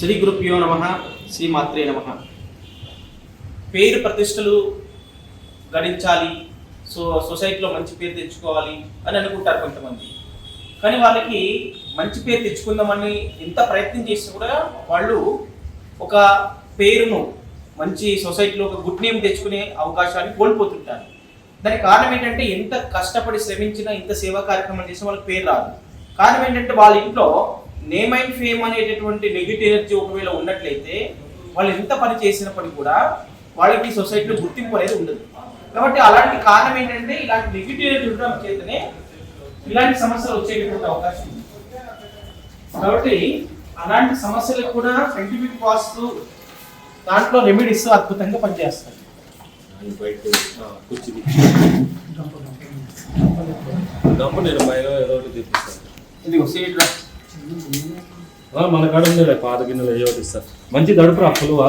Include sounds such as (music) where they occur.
శ్రీ గురుభ్యో నమ శ్రీ మాత్రే నమ. పేరు ప్రతిష్టలు గడించాలి సో సొసైటీలో మంచి పేరు తెచ్చుకోవాలి అని అనుకుంటారు కొంతమంది. కానీ వాళ్ళకి మంచి పేరు తెచ్చుకుందామని ఎంత ప్రయత్నం చేసినా కూడా వాళ్ళు ఒక పేరును మంచి సొసైటీలో ఒక గుడ్ నేమ్ తెచ్చుకునే అవకాశాన్ని కోల్పోతుంటారు. దానికి కారణం ఏంటంటే ఎంత కష్టపడి శ్రమించినా ఇంత సేవా కార్యక్రమం చేసినా వాళ్ళకి పేరు రాదు. కారణం ఏంటంటే వాళ్ళ ఇంట్లో నేమ్ అండ్ ఫేమ్ అనేటటువంటి నెగిటివ్ ఎనర్జీ ఒకవేళ ఉన్నట్లయితే వాళ్ళు ఎంత పని చేసినప్పటికీ కూడా వాళ్ళకి సొసైటీలో గుర్తింపు అనేది ఉండదు. కాబట్టి అలాంటి కారణం ఏంటంటే ఇలాంటి నెగిటివ్ ఎనర్జీ ఉండడం చేతనే ఇలాంటి సమస్యలు వచ్చేటటువంటి అవకాశం ఉంది. కాబట్టి అలాంటి సమస్యలకు కూడా సైంటిఫిక్ వాస్తు దాంట్లో రెమెడీస్ అద్భుతంగా పనిచేస్తాయి. (laughs) నేను పైన ఏదో ఒకటి తెప్పిస్తాను. ఆ, మన కాడ ఉండే పాత గిన్నెలు ఏదో ఒకటి ఇస్తారు. మంచి దడుపురా పులువా.